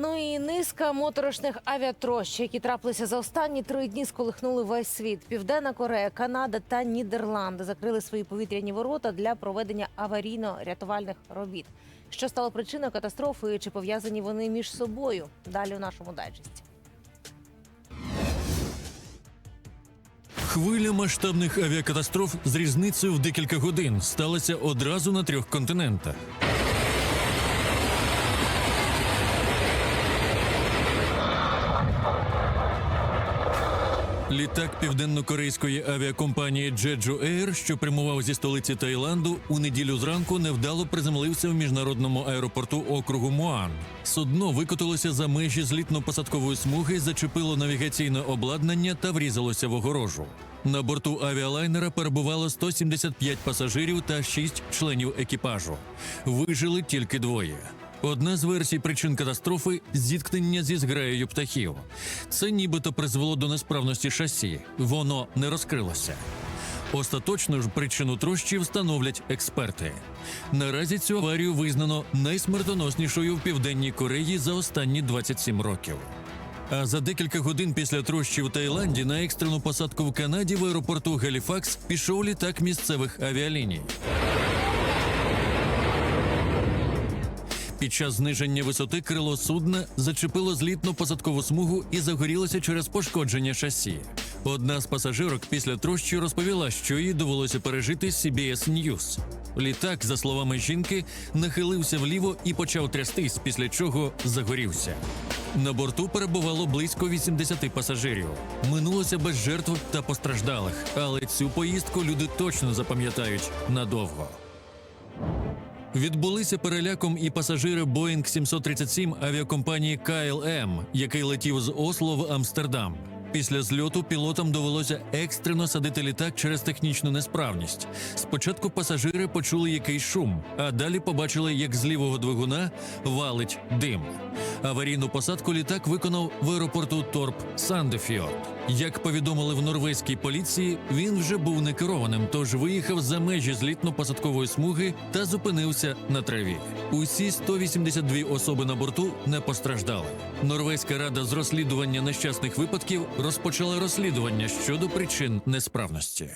Ну і низка моторошних авіатрощ, які трапилися за останні три дні, сколихнули весь світ. Південна Корея, Канада та Нідерланди закрили свої повітряні ворота для проведення аварійно-рятувальних робіт. Що стало причиною катастрофи? Чи пов'язані вони між собою? Далі у нашому дайджесті. Хвиля масштабних авіакатастроф з різницею в декілька годин сталася одразу на трьох континентах. Літак південно-корейської авіакомпанії Jeju Air, що прямував зі столиці Таїланду, у неділю зранку невдало приземлився в міжнародному аеропорту округу Муан. Судно викотилося за межі злітно-посадкової смуги, зачепило навігаційне обладнання та врізалося в огорожу. На борту авіалайнера перебувало 175 пасажирів та 6 членів екіпажу. Вижили тільки двоє. Одна з версій причин катастрофи зіткнення зі зграєю птахів. Це нібито призвело до несправності шасі. Воно не розкрилося. Остаточну ж причину трощі встановлять експерти. Наразі цю аварію визнано найсмертоноснішою в південній Кореї за останні 27 років. А за декілька годин після трощі в Таїланді на екстрену посадку в Канаді в аеропорту Галіфакс пішов літак місцевих авіаліній. Під час зниження висоти крило судна зачепило злітно-посадкову смугу і загорілося через пошкодження шасі. Одна з пасажирок після трощі розповіла, що їй довелося пережити CBS News. Літак, за словами жінки, нахилився вліво і почав трястись, після чого загорівся. На борту перебувало близько 80 пасажирів. Минулося без жертв та постраждалих, але цю поїздку люди точно запам'ятають надовго. Відбулися переляком і пасажири Boeing 737 авіакомпанії KLM, який летів з Осло в Амстердам. Після зльоту пілотам довелося екстрено садити літак через технічну несправність. Спочатку пасажири почули якийсь шум, а далі побачили, як з лівого двигуна валить дим. Аварійну посадку літак виконав в аеропорту Торп Сандефьорд. Як повідомили в норвезькій поліції, він вже був некерованим, тож виїхав за межі злітно-посадкової смуги та зупинився на траві. Усі 182 особи на борту не постраждали. Норвезька рада з розслідування нещасних випадків розпочала розслідування щодо причин несправності.